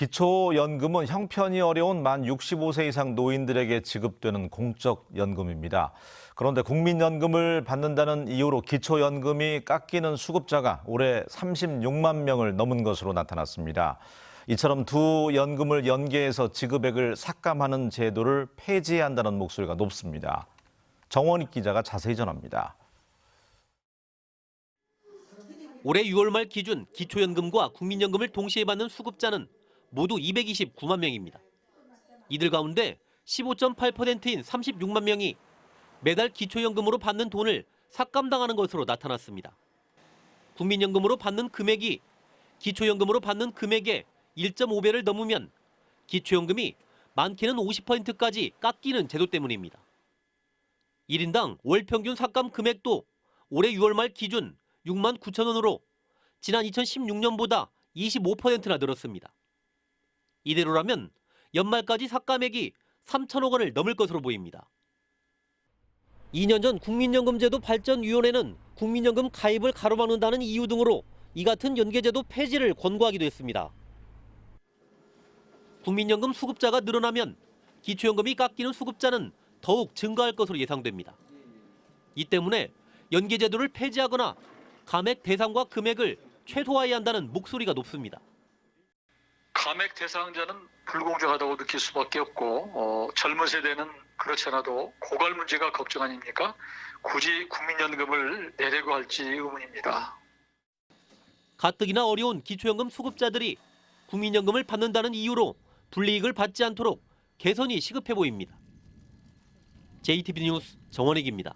기초연금은 형편이 어려운 만 65세 이상 노인들에게 지급되는 공적 연금입니다. 그런데 국민연금을 받는다는 이유로 기초연금이 깎이는 수급자가 올해 36만 명을 넘은 것으로 나타났습니다. 이처럼 두 연금을 연계해서 지급액을 삭감하는 제도를 폐지해야 한다는 목소리가 높습니다. 정원익 기자가 자세히 전합니다. 올해 6월 말 기준 기초연금과 국민연금을 동시에 받는 수급자는 모두 229만 명입니다. 이들 가운데 15.8%인 36만 명이 매달 기초연금으로 받는 돈을 삭감당하는 것으로 나타났습니다. 국민연금으로 받는 금액이 기초연금으로 받는 금액의 1.5배를 넘으면 기초연금이 많게는 50%까지 깎이는 제도 때문입니다. 1인당 월 평균 삭감 금액도 올해 6월 말 기준 6만 9천 원으로 지난 2016년보다 25%나 늘었습니다. 이대로라면 연말까지 삭감액이 3천억 원을 넘을 것으로 보입니다. 2년 전 국민연금제도 발전위원회는 국민연금 가입을 가로막는다는 이유 등으로 이 같은 연계제도 폐지를 권고하기도 했습니다. 국민연금 수급자가 늘어나면 기초연금이 깎이는 수급자는 더욱 증가할 것으로 예상됩니다. 이 때문에 연계제도를 폐지하거나 감액 대상과 금액을 최소화해야 한다는 목소리가 높습니다. 감액 대상자는 불공정하다고 느낄 수밖에 없고 어, 젊은 세대는 그렇지 않아도 고갈 문제가 걱정 아닙니까? 굳이 국민연금을 내려고 할지 의문입니다. 가뜩이나 어려운 기초연금 수급자들이 국민연금을 받는다는 이유로 불이익을 받지 않도록 개선이 시급해 보입니다. JTB 뉴스 정원익입니다.